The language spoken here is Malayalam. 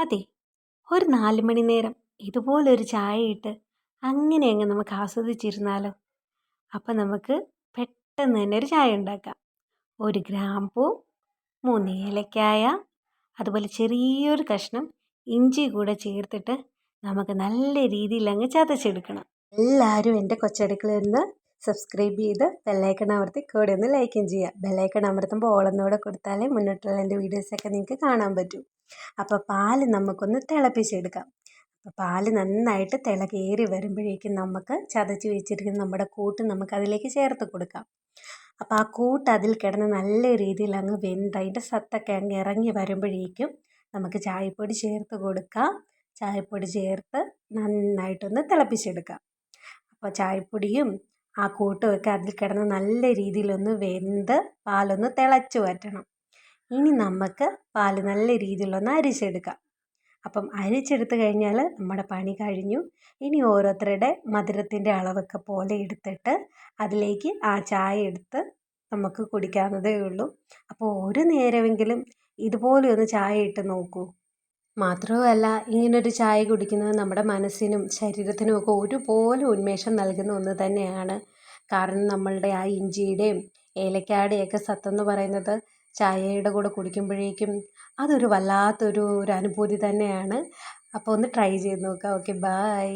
അതെ ഒരു നാല് മണി നേരം ഇതുപോലൊരു ചായ ഇട്ട് അങ്ങനെ അങ്ങ് നമുക്ക് ആസ്വദിച്ചിരുന്നാലോ? അപ്പം നമുക്ക് പെട്ടെന്ന് തന്നെ ഒരു ചായ ഉണ്ടാക്കാം. ഒരു ഗ്രാമ്പൂ മൂന്ന് ഏലക്കായ അതുപോലെ ചെറിയൊരു കഷ്ണം ഇഞ്ചി കൂടെ ചേർത്തിട്ട് നമുക്ക് നല്ല രീതിയിൽ അങ്ങ് ചതച്ചെടുക്കണം. എല്ലാവരും എന്റെ കൊച്ചടുക്കളയിൽ നിന്ന് സബ്സ്ക്രൈബ് ചെയ്ത് ബെല്ലൈക്കൺ അമർത്തി കൂടെ ഒന്ന് ലൈക്കും ചെയ്യുക. ബെല്ലൈക്കൺ അമർത്തുമ്പോൾ ഓളെന്നൂടെ കൊടുത്താലേ മുന്നോട്ടുള്ള എന്റെ വീഡിയോസൊക്കെ നിങ്ങൾക്ക് കാണാൻ പറ്റൂ. അപ്പോൾ പാൽ നമുക്കൊന്ന് തിളപ്പിച്ചെടുക്കാം. അപ്പോൾ പാൽ നന്നായിട്ട് തിളകേറി വരുമ്പോഴേക്കും നമുക്ക് ചതച്ച് വെച്ചിരിക്കുന്ന നമ്മുടെ കൂട്ട് നമുക്ക് അതിലേക്ക് ചേർത്ത് കൊടുക്കാം. അപ്പോൾ ആ കൂട്ട് അതിൽ കിടന്ന് നല്ല രീതിയിൽ അങ്ങ് വെന്ത് അതിന്റെ സത്തൊക്കെ അങ്ങ് ഇറങ്ങി വരുമ്പോഴേക്കും നമുക്ക് ചായപ്പൊടി ചേർത്ത് കൊടുക്കാം. ചായപ്പൊടി ചേർത്ത് നന്നായിട്ടൊന്ന് തിളപ്പിച്ചെടുക്കാം. അപ്പോൾ ചായപ്പൊടിയും ആ കൂട്ടുമൊക്കെ അതിൽ കിടന്ന് നല്ല രീതിയിലൊന്ന് വെന്ത് പാലൊന്ന് തിളച്ച് വറ്റണം. ഇനി നമുക്ക് പാൽ നല്ല രീതിയിലൊന്ന് അരിച്ചെടുക്കാം. അപ്പം അരിച്ചെടുത്ത് കഴിഞ്ഞാൽ നമ്മുടെ പണി കഴിഞ്ഞു. ഇനി ഓരോരുത്തരുടെ മധുരത്തിന്റെ അളവൊക്കെ പോലെ എടുത്തിട്ട് അതിലേക്ക് ആ ചായ എടുത്ത് നമുക്ക് കുടിക്കാവുന്നതേ ഉള്ളൂ. അപ്പോൾ ഒരു നേരമെങ്കിലും ഇതുപോലെ ഒന്ന് ചായ ഇട്ട് നോക്കൂ. മാത്രവുമല്ല ഇങ്ങനൊരു ചായ കുടിക്കുന്നത് നമ്മുടെ മനസ്സിനും ശരീരത്തിനുമൊക്കെ ഒരുപോലെ ഉന്മേഷം നൽകുന്ന ഒന്ന് തന്നെയാണ്. കാരണം നമ്മളുടെ ആ ഇഞ്ചിയുടെയും ഏലക്കായുടെയൊക്കെ സത്തെന്ന് പറയുന്നത് ചായയുടെ കൂടെ കുടിക്കുമ്പോഴേക്കും അതൊരു വല്ലാത്തൊരു ഒരു അനുഭൂതി തന്നെയാണ്. അപ്പോൾ ഒന്ന് ട്രൈ ചെയ്ത് നോക്കുക ഓക്കെ ബായ്